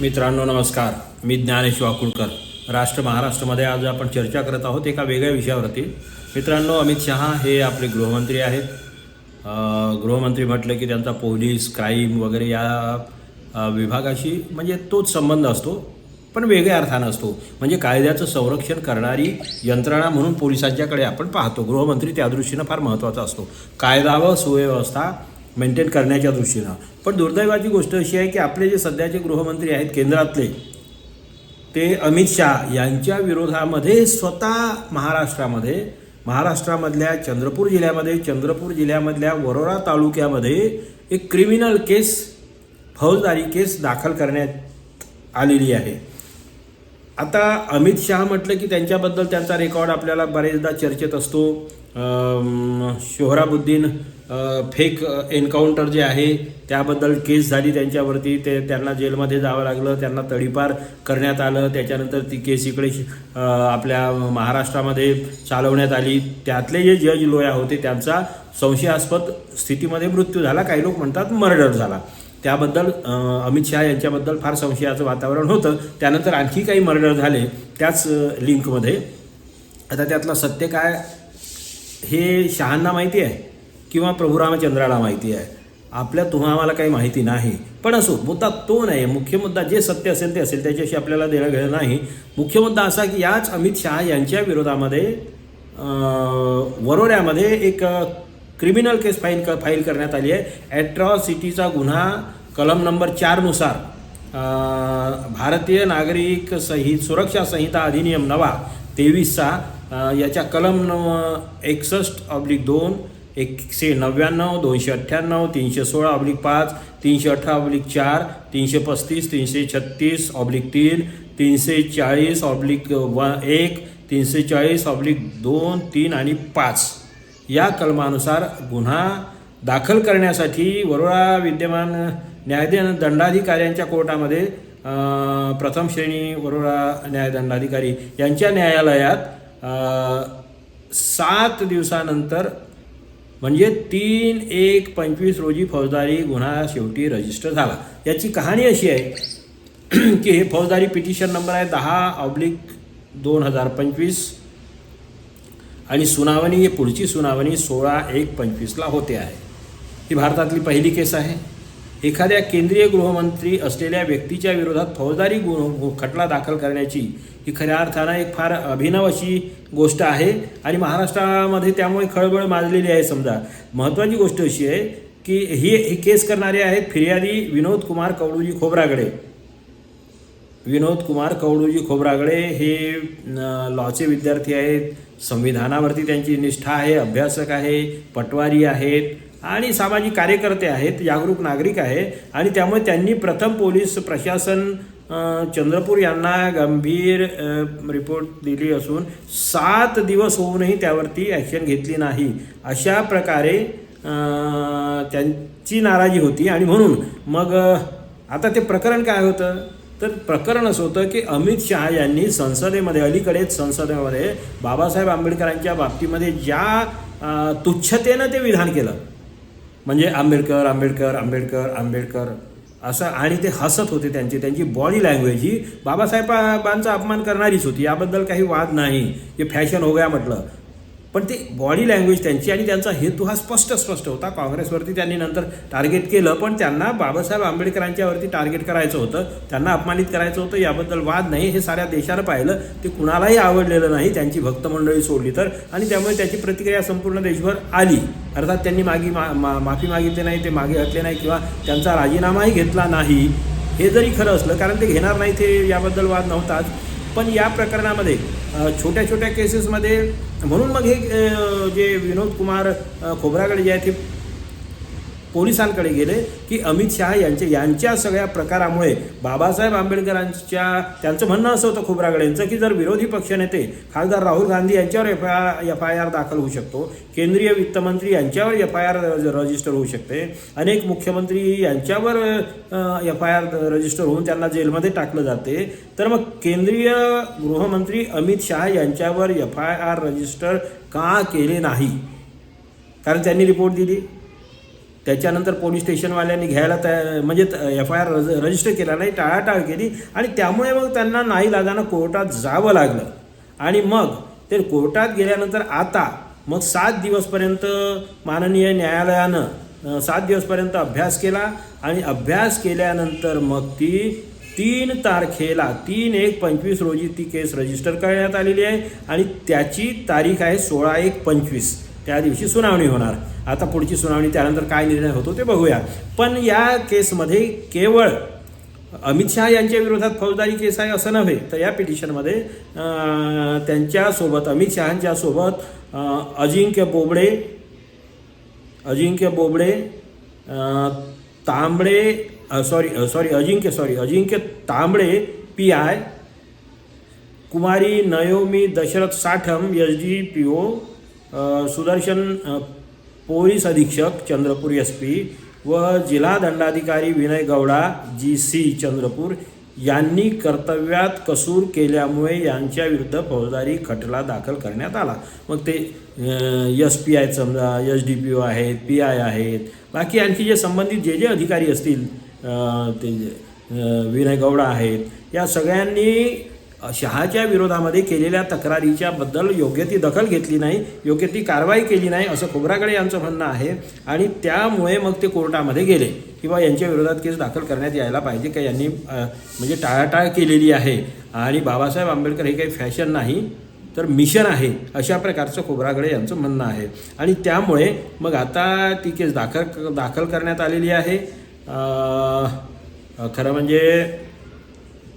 मित्रांनो नमस्कार. मी ज्ञानेश वाकुळकर राष्ट्र महाराष्ट्रामध्ये आज आपण चर्चा करत आहोत एका वेगळ्या विषयावरती. मित्रांनो अमित शहा हे आपले गृहमंत्री आहेत. गृहमंत्री म्हटलं की त्यांचा पोलीस क्राईम वगैरे या विभागाशी म्हणजे तोच संबंध असतो पण वेगळ्या अर्थानं असतो. म्हणजे कायद्याचं संरक्षण करणारी यंत्रणा म्हणून पोलिसांच्याकडे आपण पाहतो. गृहमंत्री त्या दृष्टीनं फार महत्त्वाचा असतो. कायदा व सुव्यवस्था मेंटेन करण्याच्या दृष्टीनं. पण दुर्दैवाची गोष्ट अशी आहे की आपले जे सध्याचे गृहमंत्री आहेत केंद्रातले ते अमित शहा यांच्या विरोधामध्ये स्वतः महाराष्ट्रामध्ये महाराष्ट्रामधल्या चंद्रपूर जिल्ह्यामध्ये चंद्रपूर जिल्ह्यामधल्या वरोरा तालुक्यामध्ये एक क्रिमिनल केस फौजदारी केस दाखल करण्यात आलेली आहे. आता अमित शहा म्हटलं की त्यांच्याबद्दल त्यांचा रेकॉर्ड आपल्याला बरेचदा चर्चेत असतो. शोहराबुद्दीन फेक एन्काउंटर जे आहे त्याबद्दल केस झाली त्यांच्यावरती ते त्यांना जेलमध्ये जावं लागलं त्यांना तडीपार करण्यात आलं. त्याच्यानंतर ती केस इकडे आपल्या महाराष्ट्रामध्ये चालवण्यात आली. त्यातले जे जज लोया होते त्यांचा संशयास्पद स्थितीमध्ये मृत्यू झाला. काही लोक म्हणतात मर्डर झाला. त्याबद्दल अमित शहा यांच्याबद्दल फार संशयाचं वातावरण होतं. त्यानंतर आणखी काही मर्डर झाले त्याच लिंकमध्ये आता त्यातलं सत्य काय हे शहांना माहिती आहे? किंवा प्रभू रामचंद्राला माहिती आहे. आपल्या तुम्हा आम्हाला काही माहिती नाही. पण असो मुद्दा तो नाही. मुख्य मुद्दा जे सत्य असेल ते असेल. त्याच्याशी आपल्याला देणं घेणं नाही. मुख्य मुद्दा असा की याच अमित शहा यांच्या विरोधामध्ये वरोऱ्यामध्ये एक क्रिमिनल केस फाईल क फाईल करण्यात आली आहे. ॲट्रॉसिटीचा गुन्हा कलम नंबर चारनुसार भारतीय नागरिक संहित सुरक्षा संहिता अधिनियम नवा तेवीसचा याच्या कलम न एकसष्ट ऑब्लिक दोन एकशे नव्याण्णव दोनशे अठ्ठ्याण्णव तीनशे सोळा ऑब्लिक पाच तीनशे अठरा ऑब्लिक चार तीनशे पस्तीस तीनशे छत्तीस ऑब्लिक तीन तीनशे चाळीस ऑब्लिक व एक तीनशे चाळीस ऑब्लिक दोन तीन आणि पाच. या कलमानुसार गुन्हा दाखल करण्यासाठी वरोळा विद्यमान न्यायाधीन दंडाधिकाऱ्यांच्या कोर्टामध्ये प्रथम श्रेणी वरोळा न्यायदंडाधिकारी यांच्या न्यायालयात सात दिवसानंतर म्हणजे तीन एक पंचवीस रोजी फौजदारी गुन्हा शेवटी रजिस्टर झाला. याची कहाणी अशी आहे की हे फौजदारी पिटिशन नंबर आहे दहा ऑब्लिक दोन हजार पंचवीस आणि सुनावणी ही पुढची सुनावणी सोळा एक पंचवीसला होते आहे. ही भारतातली पहिली केस आहे. एखाद्या केंद्रीय गृहमंत्री असलेल्या व्यक्तीच्या विरोधात फौजदारी गु खटला दाखल करण्याची ही खऱ्या अर्थानं एक फार अभिनव अशी गोष्ट आहे. आणि महाराष्ट्रामध्ये त्यामुळे खळबळ माजलेली आहे समजा. महत्त्वाची गोष्ट अशी आहे की ही ही केस करणारे आहेत फिर्यादी विनोद कुमार कवडूजी खोबरागडे. विनोद कुमार कवडूजी खोबरागडे हे लॉचे विद्यार्थी आहेत. संविधानावरती त्यांची निष्ठा आहे अभ्यासक आहे पटवारी आहेत. आणि सामाजिक कार्यकर्ते आहेत जागरूक नागरिक आहे आणि त्यामुळे त्यांनी प्रथम पोलीस प्रशासन चंद्रपूर यांना गंभीर रिपोर्ट दिली असून सात दिवस होऊनही त्यावरती ॲक्शन घेतली नाही. अशा प्रकारे त्यांची नाराजी होती आणि म्हणून मग आता ते प्रकरण काय होतं? तर प्रकरण असं होतं की अमित शहा यांनी संसदेमध्ये अलीकडेच संसदेमध्ये बाबासाहेब आंबेडकरांच्या बाबतीमध्ये ज्या तुच्छतेनं ते विधान केलं म्हणजे आंबेडकर आंबेडकर आंबेडकर आंबेडकर असं आणि ते हसत होते त्यांची. त्यांची बॉडी लँग्वेज ही बाबासाहेबांचा अपमान करणारीच होती. याबद्दल काही वाद नाही. हे फॅशन हो गया म्हटलं. पण ते बॉडी लँग्वेज त्यांची आणि त्यांचा हेतू हा स्पष्ट स्पष्ट होता. काँग्रेसवरती त्यांनी नंतर टार्गेट केलं पण त्यांना बाबासाहेब आंबेडकरांच्यावरती टार्गेट करायचं होतं. त्यांना अपमानित करायचं होतं. याबद्दल वाद नाही. हे साऱ्या देशानं पाहिलं. ते कुणालाही आवडलेलं नाही. त्यांची भक्तमंडळी सोडली तर. आणि त्यामुळे त्याची प्रतिक्रिया संपूर्ण देशभर आली. अर्थात त्यांनी मागी मा मा माफी मागितली नाही ते मागे हटले नाही किंवा त्यांचा राजीनामाही घेतला नाही. हे जरी खरं असलं कारण ते घेणार नाही ते याबद्दल वाद नव्हताच. पण या प्रकरणामध्ये छोट्या छोट्या केसेसमध्ये म्हणून मग हे जे विनोद कुमार अ, खोबरागडे जे आहेत ते पोलिसांकडे गेले की अमित शहा यांचे यांच्या सगळ्या प्रकारामुळे बाबासाहेब आंबेडकरांच्या त्यांचं म्हणणं असं होतं खोब्रागडेंचं की जर विरोधी पक्षनेते खासदार राहुल गांधी यांच्यावर F I F I R दाखल होऊ शकतो केंद्रीय वित्तमंत्री यांच्यावर एफ आय आर रजिस्टर होऊ शकते अनेक मुख्यमंत्री यांच्यावर एफ आय आर रजिस्टर होऊन त्यांना जेलमध्ये टाकलं जाते तर मग केंद्रीय गृहमंत्री अमित शहा यांच्यावर एफ आय आर रजिस्टर का केले नाही? कारण त्यांनी रिपोर्ट दिली. त्याच्यानंतर पोलीस स्टेशनवाल्यांनी घ्यायला तया म्हणजे एफ आय आर रजिस्टर केला नाही टाळाटाळ केली आणि त्यामुळे मग त्यांना नाही लागानं कोर्टात जावं लागलं. आणि मग ते कोर्टात गेल्यानंतर आता मग सात दिवसपर्यंत माननीय न्यायालयानं सात दिवसपर्यंत अभ्यास केला आणि अभ्यास केल्यानंतर मग ती तीन तारखेला तीन एक पंचवीस रोजी ती केस रजिस्टर करण्यात आलेली आहे आणि त्याची तारीख आहे सोळा एक पंचवीस. त्या दिवशी सुनावणी होणार. आता पुढची सुनावणी त्यानंतर काय निर्णय होतो ते बघूया. पण या केसमध्ये केवळ अमित शहा यांच्या विरोधात फौजदारी केस आहे असं नव्हे तर या पिटिशनमध्ये त्यांच्यासोबत अमित शहांच्यासोबत अजिंक्य Bobde Ajinkya Bobde Tambde sorry sorry Ajinkya sorry Ajinkya Tambde P I Kumari Nayomi Dashrath Satham S D P O Sudarshan police अधीक्षक चंद्रपूर एस पी व जिल्हा दंडाधिकारी विनय गौडा जी सी चंद्रपूर यांनी कर्तव्यात कसूर केल्यामुळे यांच्या विरुद्ध फौजदारी खटला दाखल करण्यात आला. मग ते एस पी आय समजा एस डी पी ओ आहेत पी आय आहेत बाकी आणखी जे संबंधित जे जे अधिकारी असतील ते विनय गौडा आहेत या सगळ्यांनी शहाच्या विरोधामध्ये केलेल्या तक्रारीच्या बद्दल योग्य ती दखल घेतली नाही योग्य ती कारवाई केली नाही असं खोबरागडे यांचं म्हणणं आहे. आणि त्यामुळे मग ते कोर्टामध्ये गेले. किंवा यांच्या विरोधात केस दाखल करण्यात यायला पाहिजे का यांनी म्हणजे टाळाटाळ केलेली आहे. आणि बाबासाहेब आंबेडकर हे काही फॅशन नाही तर मिशन आहे अशा प्रकारचं खोबरागडे यांचं म्हणणं आहे. आणि त्यामुळे मग आता ती केस दाखल दाखल करण्यात आलेली आहे. खरं म्हणजे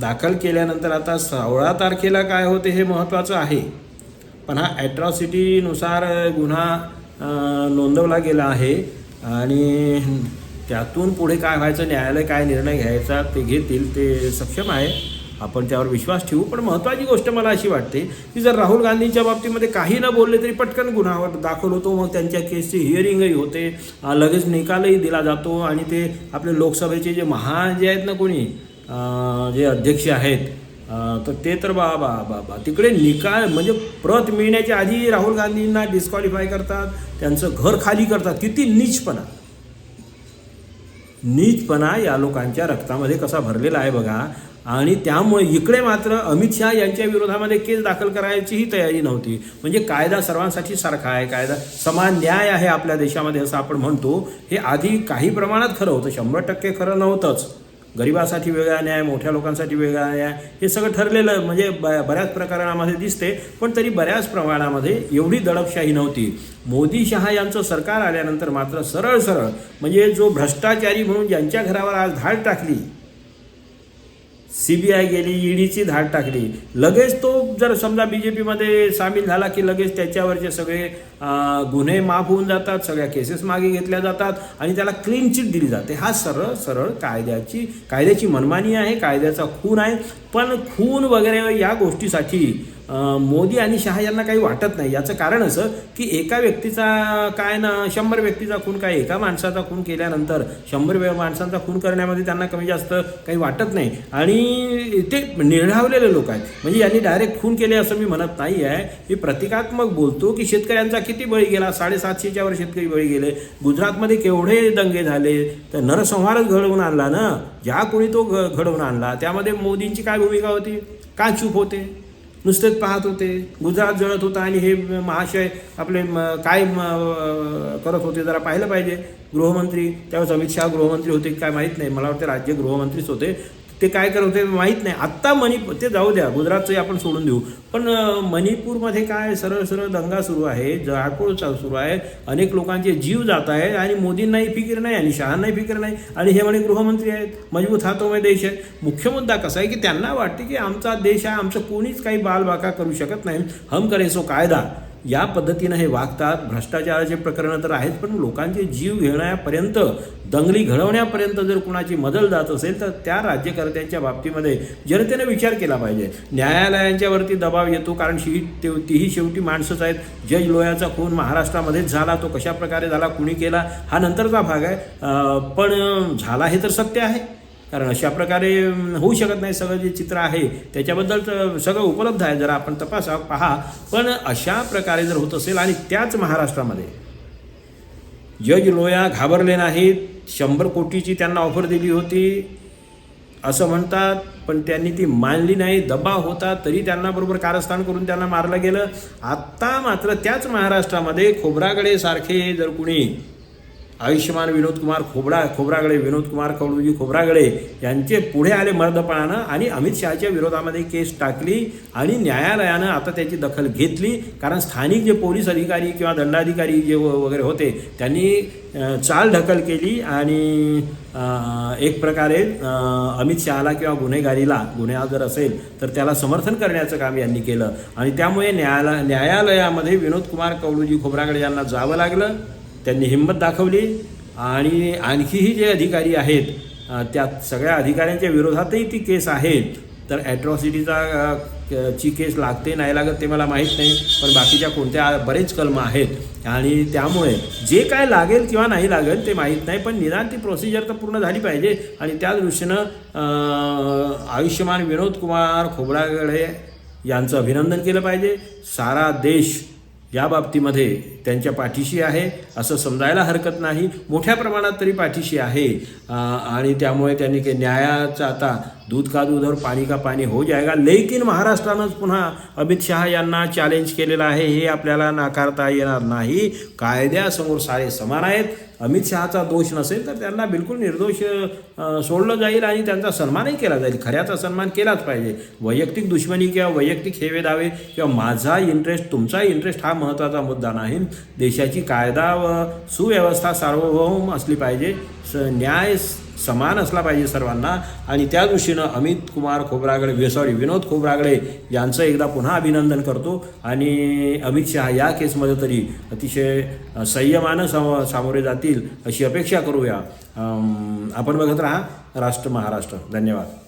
दाखल केल्यानंतर आता सोळा तारखेला काय होते हे महत्त्वाचं आहे. पण हा ॲट्रॉसिटीनुसार गुन्हा नोंदवला गेला आहे. आणि त्यातून पुढे काय व्हायचं न्यायालय काय निर्णय घ्यायचा ते घेतील ते सक्षम आहे. आपण त्यावर विश्वास ठेवू. पण महत्त्वाची गोष्ट मला अशी वाटते की जर राहुल गांधींच्या बाबतीमध्ये काही न बोलले तरी पटकन गुन्हावर दाखल होतो. मग त्यांच्या केसची हिअरिंगही होते. लगेच निकालही दिला जातो. आणि ते आपले लोकसभेचे जे महा जे आहेत ना कोणी जे अध्यक्ष आहेत तर ते तर बा बा बा बा. तिकडे निकाल म्हणजे प्रत मिळण्याच्या आधी राहुल गांधींना डिस्क्वालिफाय करतात त्यांचं घर खाली करतात. किती नीचपणा. नीचपणा या लोकांच्या रक्तामध्ये कसा भरलेला आहे बघा. आणि त्यामुळे इकडे मात्र अमित शहा यांच्या विरोधामध्ये केस दाखल करायचीही तयारी नव्हती. म्हणजे कायदा सर्वांसाठी सारखा आहे कायदा समान न्याय आहे आपल्या देशामध्ये असं आपण म्हणतो. हे आधी काही प्रमाणात खरं होतं. शंभर टक्के खरं नव्हतंच. गरिबासाठी वेगळा न्याय मोठ्या लोकांसाठी वेगळा न्याय हे सगळं ठरलेलं म्हणजे ब बऱ्याच प्रकरणामध्ये दिसते पण तरी बऱ्याच प्रमाणामध्ये एवढी दडपशाही नव्हती. मोदी शहा यांचं सरकार आल्यानंतर मात्र सरळ सरळ म्हणजे जो भ्रष्टाचारी म्हणून ज्यांच्या घरावर आज धाड टाकली सी बी आय गेली ईडीची धाड टाकली. लगेच तो जर समजा बी जे पीमध्ये सामील झाला की लगेच त्याच्यावरचे सगळे गुन्हे माफ होऊन जातात सगळ्या केसेस मागे घेतल्या जातात आणि त्याला क्लीन चिट दिली जाते. हा सरळ सरळ कायद्याची कायद्याची मनमानी आहे कायद्याचा खून आहे. पण खून वगैरे या गोष्टीसाठी मोदी आणि शहा यांना काही वाटत नाही. याचं कारण असं की एका व्यक्तीचा काय ना शंभर व्यक्तीचा खून काय एका माणसाचा खून केल्यानंतर शंभर माणसांचा खून करण्यामध्ये त्यांना कमी जास्त काही वाटत नाही. आणि ते निर्ढावलेले लोक आहेत. म्हणजे यांनी डायरेक्ट खून केले असं मी म्हणत नाही आहे. मी प्रतिकात्मक बोलतो की शेतकऱ्यांचा किती बळी गेला? साडेसातशेच्या वर शेतकरी बळी गेले. गुजरातमध्ये केवढे दंगे झाले? तर नरसंहारच घडवून आणला ना? ज्या कोणी तो घडवून आणला? त्यामध्ये मोदींची काय भूमिका होती? का चूप होते? नुसतेच पाहत होते गुजरात जळत होता आणि हे महाशय आपले काय करत होते जरा पाहिलं पाहिजे. गृहमंत्री त्यावेळेस अमित शहा गृहमंत्री होते की काय माहीत नाही. मला वाटतं राज्य गृहमंत्रीच होते. ते काय करत होते माहीत नाही. आत्ता मणिपूर ते जाऊ द्या गुजरातचंही आपण सोडून देऊ. पण मणिपूरमध्ये काय सरळ सरळ दंगा सुरू आहे जाळपोळ चालू सुरू आहे. अनेक लोकांचे जीव जात आहेत आणि मोदींनाही फिकीर नाही आणि शहांनाही फिकीर नाही. आणि हे म्हणे गृहमंत्री आहेत. मजबूत हातोमय देश आहे. मुख्य मुद्दा कसा आहे की त्यांना वाटते की आमचा देश आहे आमचं कोणीच काही बालबाका करू शकत नाही. हम करे सो कायदा. या पद्धतीनं हे वागतात. भ्रष्टाचाराचे प्रकरणं तर आहेत पण लोकांचे जीव घेण्यापर्यंत दंगली घडवण्यापर्यंत जर कुणाची मदल जात असेल तर त्या राज्यकर्त्यांच्या बाबतीमध्ये जनतेने विचार केला पाहिजे. न्यायालयांच्यावरती दबाव येतो कारण शी ते- तीही शेवटी माणसंच आहेत. जज लोयाचा खून महाराष्ट्रामध्येच झाला तो कशा प्रकारे झाला कुणी केला हा नंतरचा भाग आहे. पण झाला हे तर सत्य आहे. कारण अशा प्रकारे होऊ शकत नाही सगळं जे चित्र आहे त्याच्याबद्दल सगळं उपलब्ध आहे जरा आपण तपासा पहा. पण अशा प्रकारे जर होत असेल आणि त्याच महाराष्ट्रामध्ये जज लोया घाबरले नाहीत शंभर कोटीची त्यांना ऑफर दिली होती असं म्हणतात पण त्यांनी ती मानली नाही दबाव होता तरी त्यांना बरोबर कारस्थान करून त्यांना मारलं गेलं. आत्ता मात्र त्याच महाराष्ट्रामध्ये खोबराकडे सारखे जर कुणी आयुष्यमान विनोद कुमार खोबडा खोब्रागडे विनोद कुमार कवडूजी खोब्रागडे यांचे पुढे आले मर्दपणानं आणि अमित शहाच्या विरोधामध्ये केस टाकली आणि न्यायालयानं आता त्याची दखल घेतली. कारण स्थानिक जे पोलीस अधिकारी किंवा दंडाधिकारी जे व- वगैरे होते त्यांनी चाल ढकल केली आणि एक प्रकारे अमित शहाला किंवा गुन्हेगारीला गुन्हा जर असेल तर त्याला समर्थन करण्याचं काम यांनी केलं. आणि त्यामुळे न्यायालय न्यायालयामध्ये विनोद कुमार कवडूजी खोब्रागडे यांना जावं लागलं. त्यांनी हिंमत दाखवली आणि आणखीही जे अधिकारी आहेत त्या सगळ्या अधिकाऱ्यांच्या विरोधातही ती केस आहे. तर ॲट्रॉसिटीचा ची केस लागते नाही लागत ते मला माहीत नाही पण बाकीच्या कोणत्या बरेच कलम आहेत. आणि त्यामुळे जे काय लागेल किंवा नाही लागेल ते माहीत नाही पण निदान ती प्रोसिजर तर पूर्ण झाली पाहिजे. आणि त्या दृष्टीनं आयुष्यमान विनोद कुमार खोबरागडे यांचं अभिनंदन केलं पाहिजे. सारा देश या बाबतीमध्ये त्यांच्या पाठीशी आहे असं समजायला हरकत नाही. मोठ्या प्रमाणात तरी पाठीशी आहे. आणि त्यामुळे त्यांनी की न्यायाचं आता दूध का दूध और पाणी का पाणी हो जाएगा लेकिन महाराष्ट्रानंच पुन्हा अमित शहा यांना चॅलेंज केलेलं आहे. हे आपल्याला नाकारता येणार नाही. कायद्यासमोर सारे समान आहेत. अमित शहाचा दोष नसेल तर त्यांना बिलकुल निर्दोष सोडलं जाईल आणि त्यांचा सन्मानही केला जाईल. खऱ्याचा सन्मान केलाच पाहिजे. वैयक्तिक दुश्मनी किंवा वैयक्तिक हेवे दावे किंवा माझा इंटरेस्ट तुमचा इंटरेस्ट हा महत्त्वाचा मुद्दा नाही. देशाची कायदा व सुव्यवस्था सार्वभौम असली पाहिजे. स न्याय समान असला पाहिजे सर्वांना. आणि त्या दृष्टीनं अमित कुमार खोबरागडे सॉरी विनोद खोबरागडे यांचं एकदा पुन्हा अभिनंदन करतो. आणि अमित शहा या केसमध्ये तरी अतिशय संयमानं सम सामोरे जातील अशी अपेक्षा करूया. आपण बघत राहा राष्ट्र महाराष्ट्र. धन्यवाद.